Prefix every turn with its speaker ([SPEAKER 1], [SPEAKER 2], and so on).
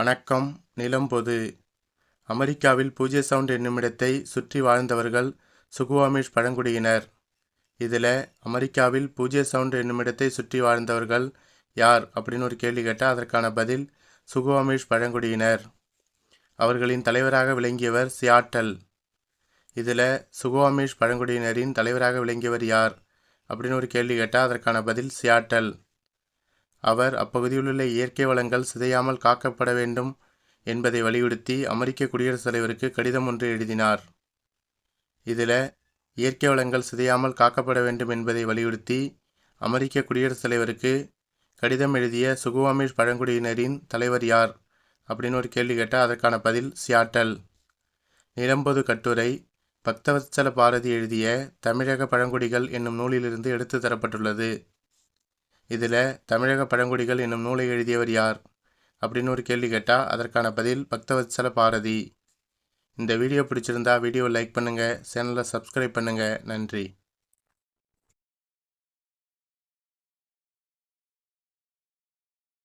[SPEAKER 1] வணக்கம். நிலம்பொது அமெரிக்காவில் பூஜ்ய சவுண்ட் என்னுமிடத்தை சுற்றி வாழ்ந்தவர்கள் சுகுவாமிஷ் பழங்குடியினர். இதில் அமெரிக்காவில் பூஜ்ய சவுண்ட் என்னுமிடத்தை சுற்றி வாழ்ந்தவர்கள் யார் அப்படின்னு ஒரு கேள்வி கேட்டால் அதற்கான பதில் சுகுவாமிஷ் பழங்குடியினர். அவர்களின் தலைவராக விளங்கியவர் சியாட்டல். இதில் சுகுவாமிஷ் பழங்குடியினரின் தலைவராக விளங்கியவர் யார் அப்படின்னு ஒரு கேள்வி கேட்டால் அதற்கான பதில் சியாட்டல். அவர் அப்பகுதியிலுள்ள இயற்கை வளங்கள் சிதையாமல் காக்கப்பட வேண்டும் என்பதை வலியுறுத்தி அமெரிக்க குடியரசுத் தலைவருக்கு கடிதம் ஒன்று எழுதினார். இதில் இயற்கை வளங்கள் சிதையாமல் காக்கப்பட வேண்டும் என்பதை வலியுறுத்தி அமெரிக்க குடியரசுத் தலைவருக்கு கடிதம் எழுதிய சுகுவாமிஷ் பழங்குடியினரின் தலைவர் யார்? அப்படின்னு ஒரு கேள்வி கேட்டால் அதற்கான பதில் சியாட்டல். நிலம்பொது கட்டுரை பக்தவத்சல பாரதி எழுதிய தமிழக பழங்குடிகள் என்னும் நூலிலிருந்து எடுத்து தரப்பட்டுள்ளது. இதில் தமிழக பழங்குடிகள் என்னும் நூலை எழுதியவர் யார்? அப்படின்னு ஒரு கேள்வி கேட்டால் அதற்கான பதில் பக்தவத்சல பாரதி. இந்த வீடியோ பிடிச்சிருந்தா வீடியோ லைக் பண்ணுங்கள் சேனலை சப்ஸ்கிரைப் பண்ணுங்கள் நன்றி.